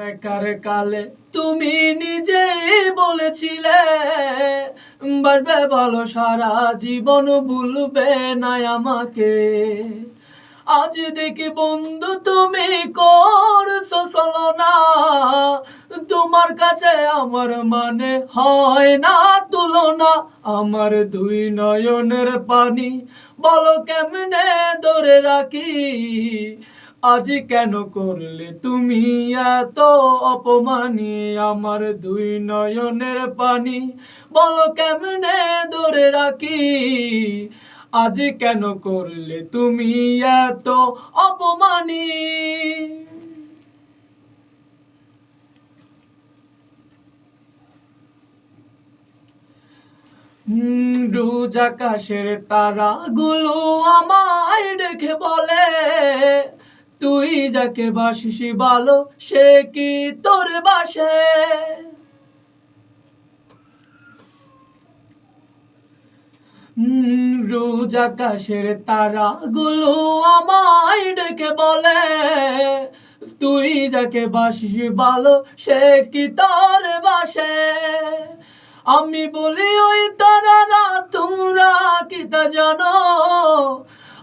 দেখার কালে তুমি নিজেই বলেছিলে, বাড়বে ভালো সারা জীবন ভুলবে না আমাকে। আজ দেখি বন্ধু তুমি করছ না তোমার কাছে আমার মানে হয় না তুলনা। আমার দুই নয়নের পানি বলো কেমনে ধরে রাখি আজ কেন করলে তুমি এত অপমানি? আমার দুই নয়নের পানি বলো কেমনে ধরে রাখি? আজ কেন করলে তুমি এত অপমানি? রোজ আকাশের তারাগুলো আমায় দেখে বলে তুই যাকে বাসিস ভালো, সে কি তোর বাসে? রোজ আকাশের তারা গুলো আমায় ডেকে বলে, তুই যাকে বাসিস ভালো, সে কি তোর বাসে? আমি বলি, ওই তারারা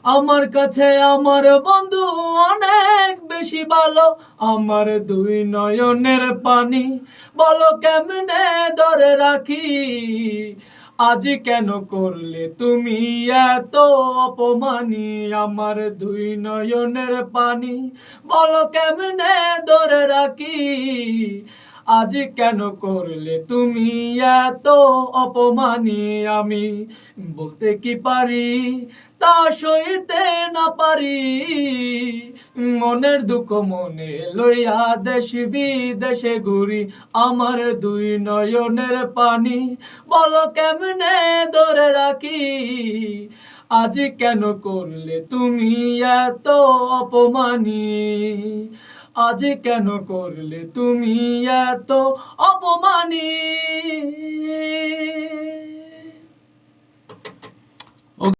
আমার কাছে আমার বন্ধু অনেক বেশি ভালো। আমার দুই নয়নের পানি বলো কেমনে ধরে রাখি? আজ কেন করলে তুমি এত অপমানি? আমার দুই নয়নের পানি বলো কেমনে ধরে রাখি? আজ কেন করলে তুমি এত অপমানি আমি? বলতে কি পারি? তা সইতে না পারি। মনের দুঃখ মনে লইয়া দেশ বিদেশে ঘুরি, আমার দুই নয়নের পানি বলো কেমনে ধরে রাখি? আজ কেন করলে তুমি এত অপমানি? আজ কেন করলে তুমি এত অপমানি?